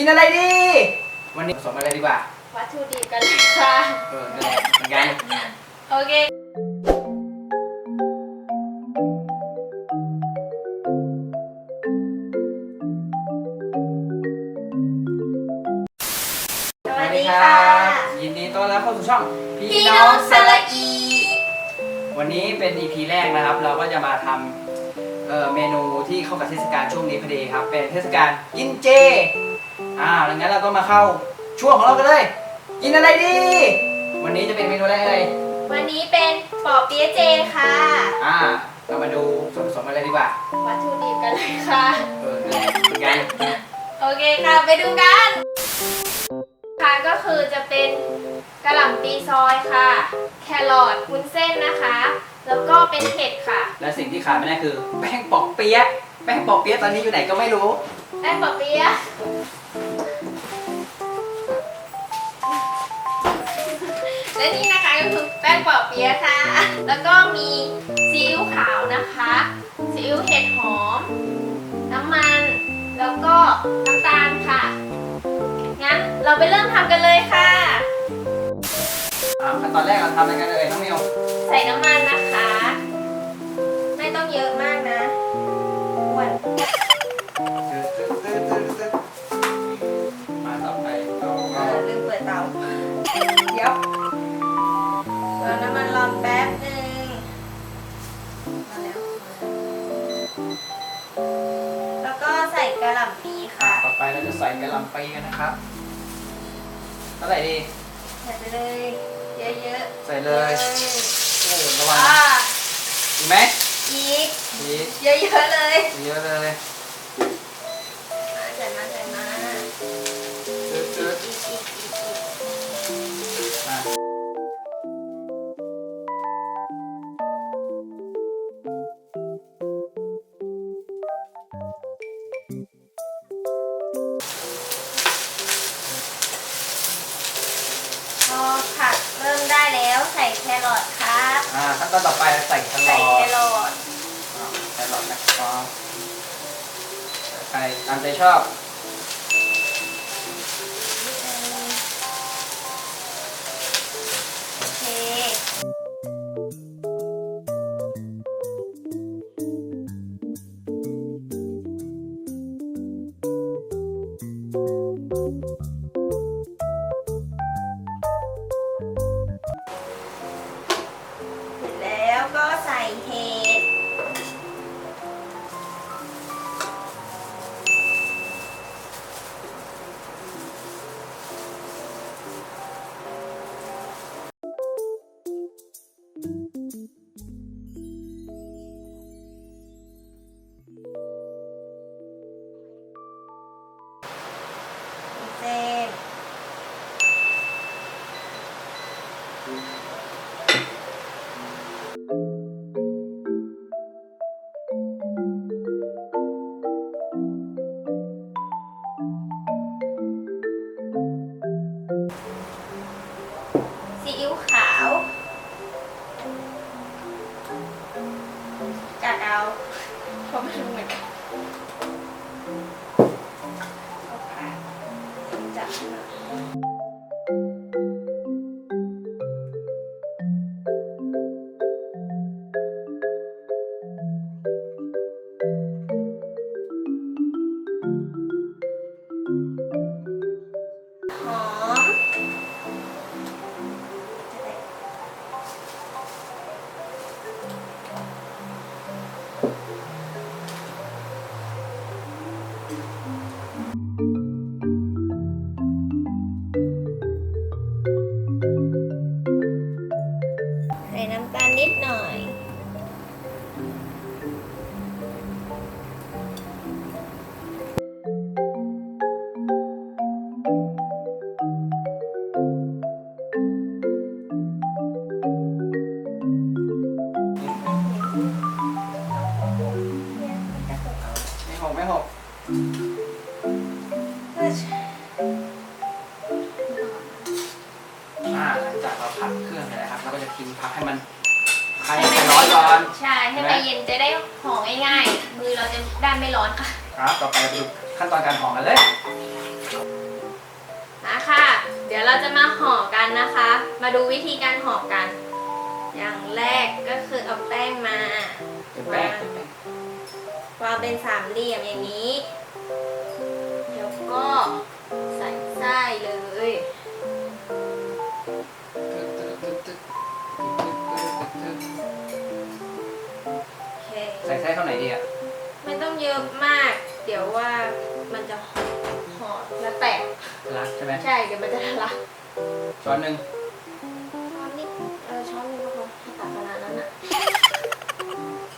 กินอะไรดี วันนี้ผสมอะไรดีกว่า วัตถุดิบกันเลยค่ะ เออนั่นแหละเหมือนกันโอเค สวัสดีค่ะ ยินดีต้อนรับเข้าสู่ช่องพี่น้องสระอี วันนี้เป็น EP แรกนะครับ เราก็จะมาทำเอ่อเมนูที่เข้ากับเทศกาลช่วงนี้พอดีครับ เป็นเทศกาลกินเจ อ่าดังนั้นเราก็มาเข้าช่วงของเรากันเลย กินอะไรดี วันนี้จะเป็นเมนูอะไรเอ่ยวันนี้เป็นปอเปี๊ยะเจค่ะ อ่า เรามาดูส่วนผสมอะไรดีกว่าวัตถุดิบกันเลยค่ะ เออนั่นแหละเหมือนกันโอเคค่ะไปดูกันค่ะก็คือจะเป็นกระหล่ำปีซอยค่ะ แครอทวุ้นเส้นนะคะ แล้วก็เป็นเห็ดค่ะและสิ่งที่ขาดไม่ได้คือแป้งปอกเปี๊ยะแป้งปอกเปี๊ยะตอนนี้อยู่ไหนก็ไม่รู้ แป้งปอเปี๊ยะและ ป้งปอเปี๊ยะค่ะ แล้วก็มีซีอิ๊วขาวนะคะซีอิ๊วเห็ดหอม น้ำมัน แล้วก็น้ำตาลค่ะ งั้นเราไปเริ่มทำกันเลยค่ะ อ่าขั้นตอนแรกเราทำอะไรกันเลยน้องมิวใส่น้ำมันนะคะ ไม่ต้องเยอะมากนะอ้วน ใส่กระหล่ำปีกันนะครับเท่าไหร่ดี ใส่ไปเลย เยอะๆใส่เลย โอ้ระวังอ่าอีกไหมอีกอีกเยอะๆเลย เยอะเลย ได้แล้วใส่แครอทครับอ่าขั้นตอนต่อไปใส่แครใส่อแคทรอทอ่าแครอทนะครับใส่ตามใจชอบ จั น้ำตาลนิดหน่อย ง่ายๆ มือเราจะได้ไม่ร้อนค่ะครับ ต่อไปดูขั้นตอนการห่อกันเลย มาค่ะ เดี๋ยวเราจะมาห่อกันนะคะ มาดูวิธีการห่อกัน อย่างแรกก็คือเอาแป้งมาวางวางเป็นสามเหลี่ยมอย่างนี้ ห่อแล้วแตกรักใช่ไหมใช่เดี๋ยวมันจะทะลักช้อนหนึ่งช้อนนิดเออช้อนนึงก็พอให้ตักขนาดนั้นอะ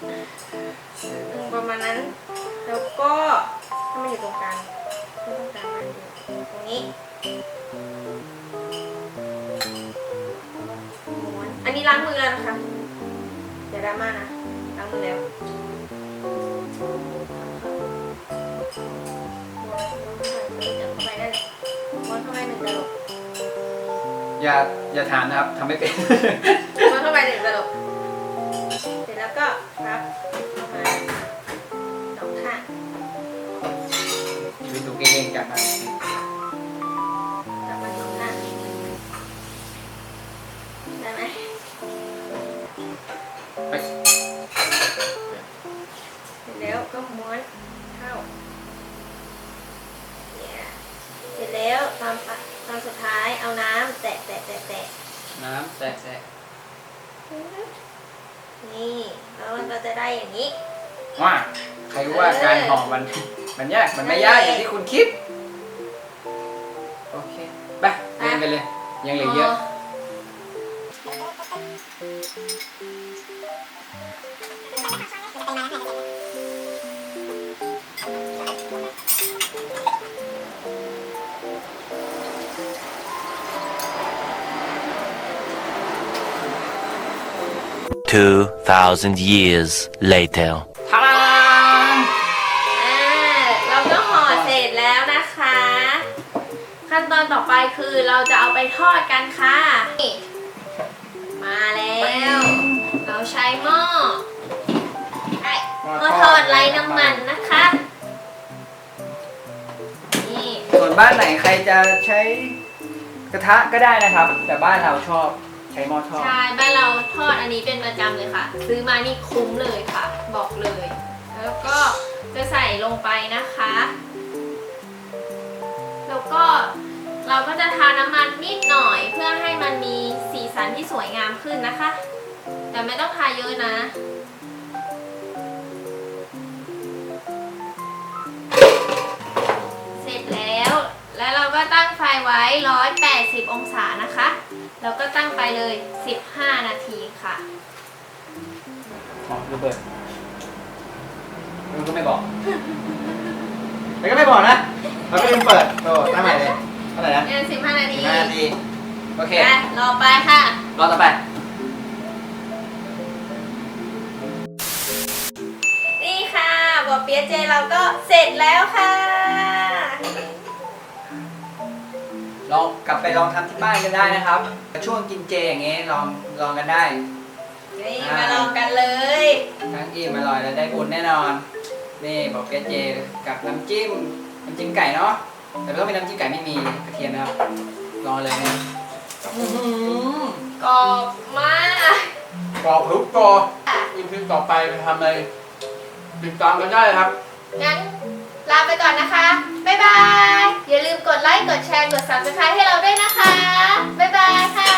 อืมประมาณนั้น แล้วก็ถ้ามันอยู่ตรงกลางไม่ต้องกลางมันอยู่ตรงนี้ม้วนอันนี้ล้างมือแล้วนะคะเดี๋ยวดราม่านะล้างมือแล้ว อย่าอย่าถามนะครับทำไม่เป็นม้วนเข้าไปหนึ่งตลบเสร็จแล้วก็พับเข้ามาสองข้างชีวิตดูเก่งๆจังนะกลับมาตรงหน้าได้ไหมไปเสร็จแล้วก็ม้วนเข้าเนี่ย เสร็จแล้วตอนปะตอนสุดท้ายเอาน้ำแตะแตะแตะแตะน้ำแตกแตกนี่แล้วมันก็จะได้อย่างนี้ ว่าใครรู้ว่าการห่อมัน มันยากมันไม่ยากอย่างที่คุณคิด โอเคไปเรียนไปเลย ยังเหลือเยอะ 2,000 years later. ทาราอ่าเราก็ห่อเสร็จแล้วนะคะ ขั้นตอนต่อไปคือเราจะเอาไปทอดกันค่ะนี่มาแล้ว เราใช้หม้อไอ้หม้อทอดไร้น้ำมันนะคะ นี่ส่วนบ้านไหนใครจะใช้กระทะก็ได้นะครับ แต่บ้านเราชอบใช้หม้อทอด ใช่บ้านเราทอดอันนี้เป็นประจำเลยค่ะ ซื้อมานี่คุ้มเลยค่ะ บอกเลย แล้วก็จะใส่ลงไปนะคะ แล้วก็เราก็จะทาน้ำมันนิดหน่อย เพื่อให้มันมีสีสันที่สวยงามขึ้นนะคะ แต่ไม่ต้องทาเยอะนะเสร็จแล้ว แล้วเราก็ตั้งไฟไว้ 180 องศานะคะ แล้วก็ตั้งไปเลย 15 นาทีค่ะอ๋อระเบิดมันก็ไม่บอกมันก็ไม่บอกนะ มันก็ลืมเปิดโอ้ตั้งใหม่เลยเท่าไหร่นะเออ15 นาทีสิบห้านาทีโอเคไปรอไปค่ะ รอต่อไป นี่ค่ะบัวเปียะเจเราก็เสร็จแล้วค่ะ ลองกลับไปลองทำที่บ้านกันได้นะครับ ช่วงกินเจอย่างเงี้ยลองลองกันได้ นี่อ่ามมาลองกันเลยทั้งอิ่มอร่อยและได้บุญแน่นอน นี่บอกเปี๊ยะเจกับน้ำจิ้มน้ำจิ้มไก่เนาะแต่ไม่ต้องเป็นน้ำจิ้มไก่ไม่มีกระเทียมนะครับลองเลยนะอื้อหือกรอบมากกรอบทุกตัวอีพีต่อไปไปทำอะไรติดตามกันได้ครับ งั้นลาไปก่อนนะคะ บ๊ายบายอย่า ลืมกดไลค์ กดแชร์ กด subscribe ให้เราด้วยนะคะ บ๊ายบายค่ะ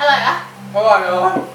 อร่อยปะ อร่อยเลย